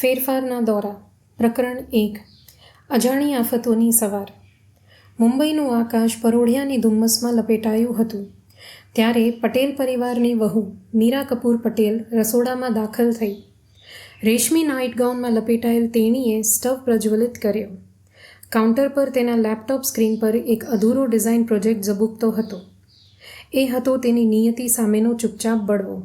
ફેરફારના દોરા. પ્રકરણ એક. અજાણી આફતોની સવાર. મુંબઈનું આકાશ પરોઢિયાની ધુમ્મસમાં લપેટાયું હતું. ત્યારે પટેલ પરિવારની વહુ મીરા કપૂર પટેલ રસોડામાં દાખલ થઈ. રેશમી નાઇટ ગાઉનમાં લપેટાયેલ તેણીએ સ્ટવ પ્રજ્વલિત કર્યો. કાઉન્ટર પર તેના લેપટોપ સ્ક્રીન પર એક અધૂરો ડિઝાઇન પ્રોજેક્ટ ઝબૂકતો હતો. એ હતો તેની નિયતિ સામેનો ચૂપચાપ બળવો.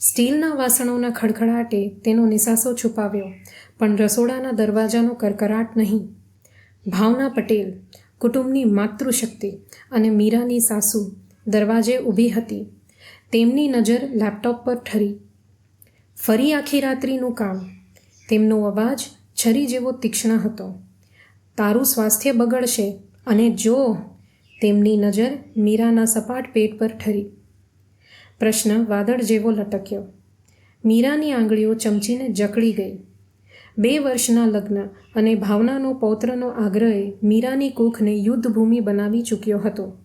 સ્ટીલના વાસણોના ખડખડાટે તેનો નિસાસો છુપાવ્યો, પણ રસોડાના દરવાજાનો કરકરાટ નહીં. ભાવના પટેલ, કુટુંબની માતૃશક્તિ અને મીરાની સાસુ દરવાજે ઊભી હતી. તેમની નજર લેપટોપ પર ઠરી. ફરી આખી રાત્રિનું કામ. તેમનો અવાજ છરી જેવો તીક્ષ્ણ હતો. તારું સ્વાસ્થ્ય બગડશે અને જો તેમની નજર મીરાના સપાટ પેટ પર ઠરી. પ્રશ્ન વાદળ જેવો લટક્યો. મીરાની આંગળીઓ ચમચીને જકડી ગઈ. બે વર્ષના લગ્ન અને ભાવનાનો પૌત્રનો આગ્રહે મીરાની કૂખને યુદ્ધભૂમિ બનાવી ચૂક્યો હતો.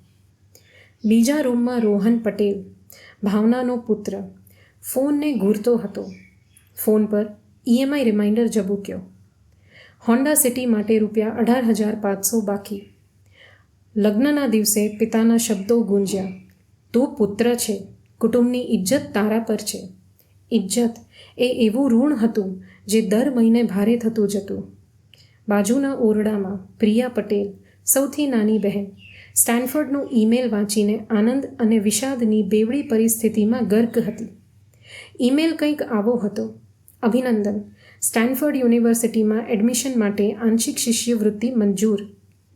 બીજા રૂમમાં રોહન પટેલ, ભાવનાનો પુત્ર, ફોનને ઘૂરતો હતો. ફોન પર ઈએમઆઈ રિમાઇન્ડર ઝબૂક્યો. હોન્ડા સિટી માટે રૂપિયા અઢાર હજાર પાંચસો બાકી. લગ્નના દિવસે પિતાના શબ્દો ગુંજ્યા. તું પુત્ર છે. કુટુંબની ઇજ્જત તારા પર છે. ઇજ્જત એ એવું ઋણ હતું જે દર મહિને ભારે થતું જતું બાજુના ઓરડામાં પ્રિયા પટેલ, સૌથી નાની બહેન, સ્ટેનફર્ડનું ઈમેલ વાંચીને આનંદ અને વિષાદની બેવડી પરિસ્થિતિમાં ગર્ક હતી. ઈમેલ કંઈક આવો હતો. અભિનંદન, સ્ટેનફર્ડ યુનિવર્સિટીમાં એડમિશન માટે આંશિક શિષ્યવૃત્તિ મંજૂર.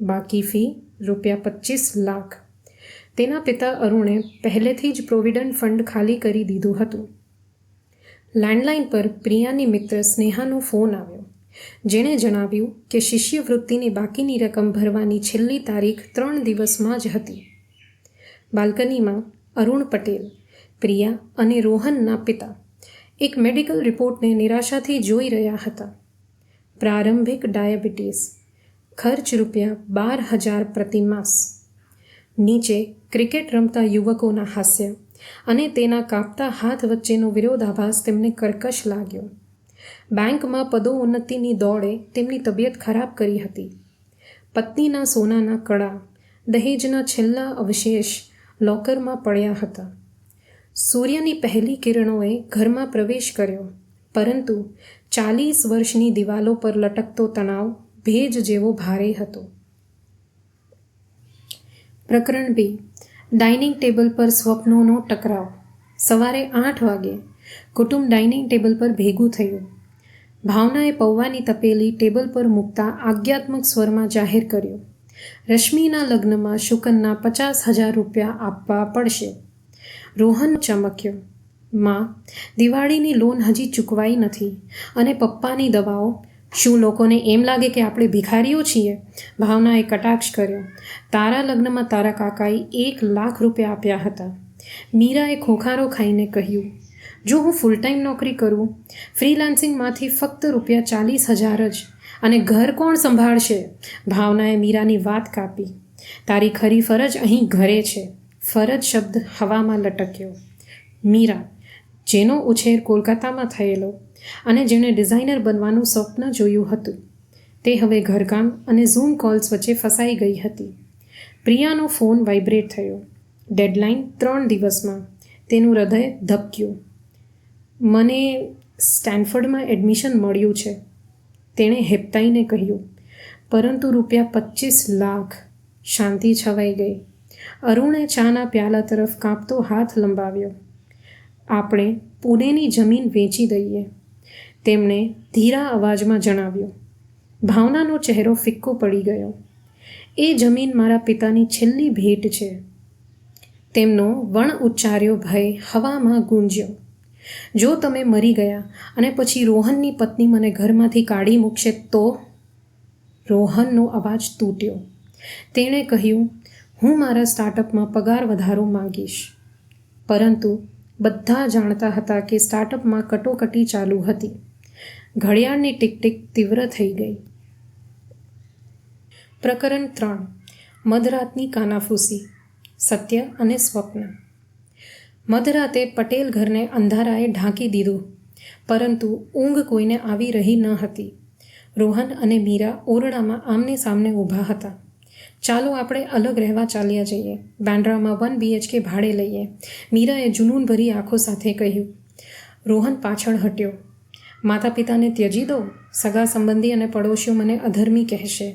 બાકી ફી રૂપિયા પચીસ લાખ. તેના પિતા અરુણે પહેલેથી જ પ્રોવિડન્ટ ફંડ ખાલી કરી દીધું હતું. લેન્ડલાઇન પર પ્રિયાની મિત્ર સ્નેહાનો ફોન આવ્યો, જેણે જણાવ્યું કે શિષ્યવૃત્તિની બાકીની રકમ ભરવાની છેલ્લી તારીખ ત્રણ દિવસમાં જ હતી. બાલ્કનીમાં અરુણ પટેલ, પ્રિયા અને રોહનના પિતા એક મેડિકલ રિપોર્ટને નિરાશાથી જોઈ રહ્યા હતા. પ્રારંભિક ડાયાબિટીસ, ખર્ચ રૂપિયા બાર હજાર પ્રતિમાસ નીચે ક્રિકેટ રમતા યુવકોના હાસ્ય અને તેના કાપતા હાથ વચ્ચેનો વિરોધાભાસ તેમને કર્કશ લાગ્યો. બેંકમાં પદોન્નતિની દોડે તેમની તબિયત ખરાબ કરી હતી. પત્નીના સોનાના કડા દહેજના છેલ્લા અવશેષ લોકરમાં પડ્યા હતા. સૂર્યની પહેલી કિરણોએ ઘરમાં પ્રવેશ કર્યો, પરંતુ ચાલીસ વર્ષની દિવાલો પર લટકતો તણાવ ભેજ જેવો ભારે હતો. પ્રકરણ બી. ડાઇનિંગ ટેબલ પર સ્વપ્નોનો ટકરાવ. સવારે આઠ વાગે કુટુંબ ડાઇનિંગ ટેબલ પર ભેગું થયું. ભાવનાએ પૌવાની તપેલી ટેબલ પર મૂકતા આજ્ઞાત્મક સ્વરમાં જાહેર કર્યું. રશ્મિના લગ્નમાં શુકનના પચાસ હજાર રૂપિયા આપવા પડશે. રોહન ચમક્યો. માં, દિવાળીની લોન હજી ચૂકવાઈ નથી અને પપ્પાની દવાઓ શું લોકોને એમ લાગે કે આપણે ભિખારીઓ છીએ? ભાવનાએ કટાક્ષ કર્યો. તારા લગ્નમાં તારા કાકાએ એક લાખ રૂપિયા આપ્યા હતા. મીરાએ ખોખારો ખાઈને કહ્યું, જો હું ફૂલ ટાઈમ નોકરી કરું ફ્રીલાન્સિંગમાંથી ફક્ત રૂપિયા ચાલીસ હજાર જ. અને ઘર કોણ સંભાળશે? ભાવનાએ મીરાની વાત કાપી. તારી ખરી ફરજ અહીં ઘરે છે. ફરજ શબ્દ હવામાં લટક્યો. મીરા જેનો ઉછેર કોલકાતામાં થયેલો અને જેણે ડિઝાઇનર બનવાનું સ્વપ્ન જોયું હતું. તે હવે ઘરકામ અને ઝૂમ કોલ્સ વચ્ચે ફસાઈ ગઈ હતી. પ્રિયાનો ફોન વાઇબ્રેટ થયો. ડેડલાઇન ત્રણ દિવસમાં તેનું હૃદય ધબક્યું. મને સ્ટેન્ફર્ડમાં એડમિશન મળ્યું છે, તેણે હેપતાઈને કહ્યું. પરંતુ રૂપિયા પચીસ લાખ. શાંતિ છવાઈ ગઈ. અરુણે ચાના પ્યાલા તરફ કાપતો હાથ લંબાવ્યો. આપણે પુણેની જમીન વેચી દઈએ, તેમણે ધીરા અવાજમાં જણાવ્યું, ભાવનાનો ચહેરો ફિક્કો પડી ગયો. એ જમીન મારા પિતાની છેલ્લી ભેટ છે. તેમનો વણ ઉચ્ચાર્યો ભય હવામાં ગુંજ્યો, જો તમે મરી ગયા અને પછી રોહનની પત્ની મને ઘરમાંથી કાઢી મૂકશે તો? રોહનનો અવાજ તૂટ્યો. તેણે કહ્યું, હું મારા સ્ટાર્ટઅપમાં પગાર વધારો માંગીશ. પરંતુ બધા જાણતા હતા કે સ્ટાર્ટઅપમાં કટોકટી ચાલુ હતી. ઘડિયાળની ટીક તીવ્ર થઈ ગઈ. પ્રકરણ ત્રણ. મધરાતની કાનાફૂસી, સત્ય અને સ્વપ્ન. મધરાતે પટેલ ઘરને અંધારાએ ઢાંકી દીધું, પરંતુ ઊંઘ કોઈને આવી રહી ન હતી. રોહન અને મીરા ઓરડામાં આમને સામને ઊભા હતા. ચાલો આપણે અલગ રહેવા ચાલ્યા જઈએ. બાંદ્રામાં વન બીએચકે ભાડે લઈએ. મીરાએ જુનૂનભરી આંખો સાથે કહ્યું, રોહન પાછળ હટ્યો. માતા પિતાને ત્યજી દો. સગા સંબંધી અને પડોશીઓ મને અધર્મી કહેશે.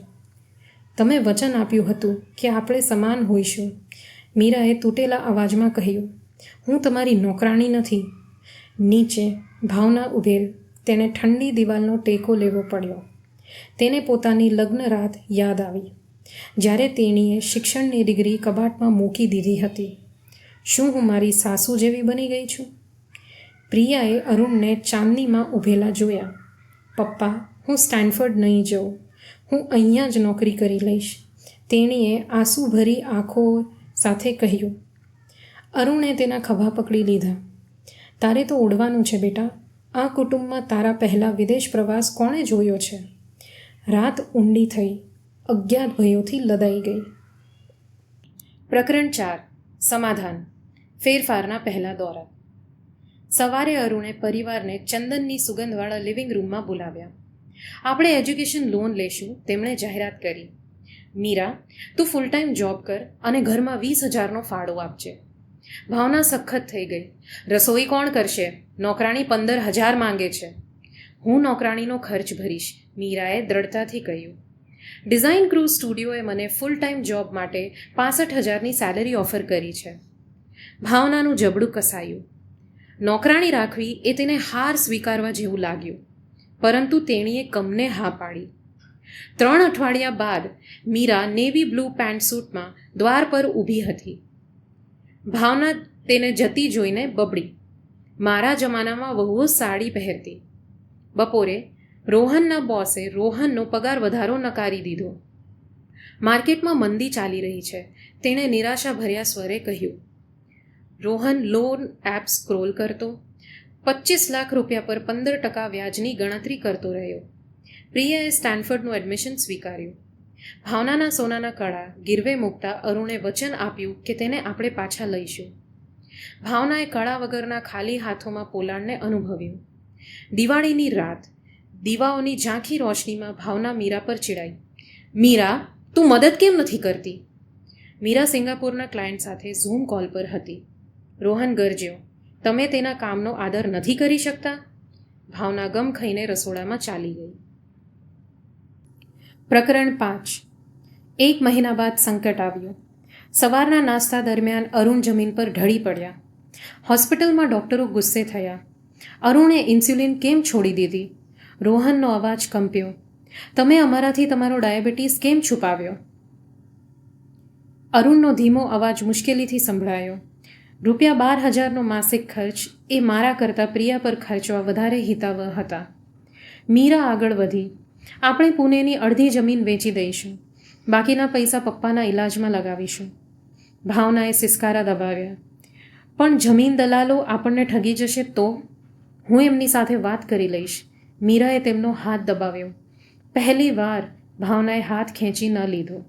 તમે વચન આપ્યું હતું કે આપણે સમાન હોઈશું. મીરાએ તૂટેલા અવાજમાં કહ્યું, હું તમારી નોકરાણી નથી. નીચે ભાવના ઉભેલ તેને ઠંડી દિવાલનો ટેકો લેવો પડ્યો. તેને પોતાની લગ્ન રાત યાદ આવી. જ્યારે તેણીએ શિક્ષણની ડિગ્રી કબાટમાં મૂકી દીધી હતી, શું હું મારી સાસુ જેવી બની ગઈ છું? પ્રિયાએ અરુણને ચાંદનીમાં ઊભેલા જોયા. પપ્પા, હું સ્ટેન્ફર્ડ નહીં જઉં. હું અહીંયા જ નોકરી કરી લઈશ. તેણીએ આંસુભરી આંખો સાથે કહ્યું. અરુણે તેના ખભા પકડી લીધા. તારે તો ઉડવાનું છે બેટા. આ કુટુંબમાં તારા પહેલાં વિદેશ પ્રવાસ કોણે જોયો છે? રાત ઊંડી થઈ. અજ્ઞાત ભયોથી લદાઈ ગઈ. પ્રકરણ ચાર, સમાધાન, ફેરફારના પહેલા દોરા. સવારે અરુણે પરિવારને ચંદનની સુગંધવાળા લિવિંગ રૂમમાં બોલાવ્યા. આપણે એજ્યુકેશન લોન લેશું, તેમણે જાહેરાત કરી. મીરા, તું ફૂલ ટાઈમ જોબ કર અને ઘરમાં વીસ હજારનો ફાળો આપજે. ભાવના સખત થઈ ગઈ. રસોઈ કોણ કરશે? નોકરાણી પંદર હજાર માંગે છે. હું નોકરાણીનો ખર્ચ ભરીશ, મીરાએ દ્રઢતાથી કહ્યું. ડિઝાઇન ક્રૂ સ્ટુડિયોએ મને ફૂલ ટાઈમ જોબ માટે પાસઠ હજારની સેલરી ઓફર કરી છે. ભાવનાનું જબડું કસાયું. નોકરાણી રાખવી એ તેને હાર સ્વીકારવા જેવું લાગ્યું, પરંતુ તેણીએ કમને હા પાડી. ત્રણ અઠવાડિયા બાદ મીરા નેવી બ્લુ પેન્ટ સૂટમાં દ્વાર પર ઊભી હતી. ભાવના તેને જતી જોઈને બબડી. મારા જમાનામાં વહુઓ સાડી પહેરતી. બપોરે રોહનના બોસે રોહનનો પગાર વધારો નકારી દીધો. માર્કેટમાં મંદી ચાલી રહી છે. તેણે નિરાશા ભર્યા સ્વરે કહ્યું, રોહન, લોન એપ સ્ક્રોલ કરતો. પચીસ લાખ રૂપિયા પર પંદર ટકા વ્યાજની ગણતરી કરતો રહ્યો. પ્રિયાએ સ્ટેન્ફર્ડનું એડમિશન સ્વીકાર્યું. ભાવનાના સોનાના કળા, ગીરવે મૂકતા અરુણે વચન આપ્યું કે તેને આપણે પાછા લઈશું. ભાવનાએ કળા વગરના ખાલી હાથોમાં પોલાણને અનુભવ્યું. દિવાળીની રાત દીવાઓની ઝાંખી રોશનીમાં ભાવના મીરા પર ચીડાઈ. મીરા, તું મદદ કેમ નથી કરતી? મીરા સિંગાપુરના ક્લાયન્ટ સાથે ઝૂમ કોલ પર હતી. રોહન ગરજ્યો. તમે તેના કામનો આદર નથી કરી શકતા? ભાવના ગમ ખાઈને રસોડામાં ચાલી ગઈ. પ્રકરણ પાંચ. એક મહિના બાદ સંકટ આવ્યું. સવારના નાસ્તા દરમિયાન અરુણ જમીન પર ઢળી પડ્યા. હોસ્પિટલમાં ડૉક્ટરો ગુસ્સે થયા. અરુણે ઇન્સ્યુલિન કેમ છોડી દીધી? રોહનનો અવાજ કંપ્યો, તમે અમારાથી તમારો ડાયાબિટીસ કેમ છુપાવ્યો? અરુણનો ધીમો અવાજ મુશ્કેલીથી સંભળાયો, રૂપિયા બાર હજારનો માસિક ખર્ચ એ મારા કરતાં પ્રિયા પર ખર્ચવા વધારે હિતાવહ હતા. મીરા આગળ વધી, આપણે પુણેની અડધી જમીન વેચી દઈશું, બાકીના પૈસા પપ્પાના ઈલાજમાં લગાવીશું. ભાવનાએ સિસકારા દબાવ્યા, પણ જમીન દલાલો આપણને ઠગી જશે તો? હું એમની સાથે વાત કરી લઈશ. મીરાએ તેમનો હાથ દબાવ્યો. પહેલી વાર ભાવનાએ હાથ ખેંચી ન લીધો.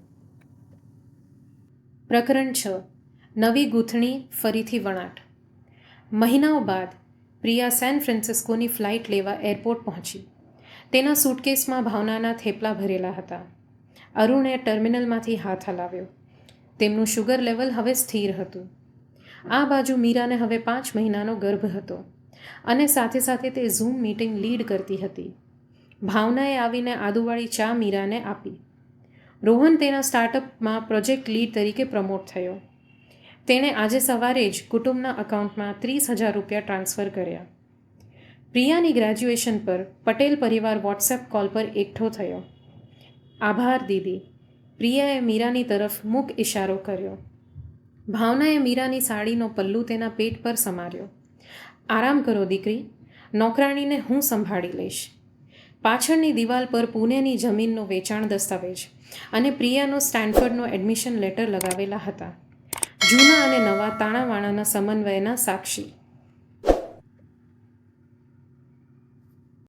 પ્રકરણ છ. નવી ગૂંથણી ફરીથી વણાટ. મહિનાઓ બાદ પ્રિયા સેન ફ્રાન્સિસ્કોની ફ્લાઇટ લેવા એરપોર્ટ પહોંચી. તેના સૂટકેસમાં ભાવનાના થેપલા ભરેલા હતા. અરુણે ટર્મિનલમાંથી હાથ હલાવ્યો. તેમનું શુગર લેવલ હવે સ્થિર હતું. આ બાજુ મીરાને હવે પાંચ મહિનાનો ગર્ભ હતો. અને સાથે સાથે તે ઝૂમ મીટિંગ લીડ કરતી હતી. ભાવનાએ આવીને આદુવાળી ચા મીરાને આપી. રોહન તેના સ્ટાર્ટઅપમાં પ્રોજેક્ટ લીડ તરીકે પ્રમોટ થયો. તેણે આજે સવારે જ કુટુંબના અકાઉન્ટમાં ત્રીસ હજાર રૂપિયા ટ્રાન્સફર કર્યા. પ્રિયાની ગ્રેજ્યુએશન પર પટેલ પરિવાર વોટ્સએપ કોલ પર એકઠો થયો. આભાર, દીદી. પ્રિયાએ મીરાની તરફ મૂક ઇશારો કર્યો. ભાવનાએ મીરાની સાડીનો પલ્લુ તેના પેટ પર સમાર્યો. આરામ કરો દીકરી, નોકરાણીને હું સંભાળી લઈશ. પાછળની દિવાલ પર પુણેની જમીનનો વેચાણ દસ્તાવેજ અને પ્રિયાનો સ્ટેન્ફર્ડનો એડમિશન લેટર લગાવેલા હતા. જૂના અને નવા તાણાવાણાના સમન્વયના સાક્ષી.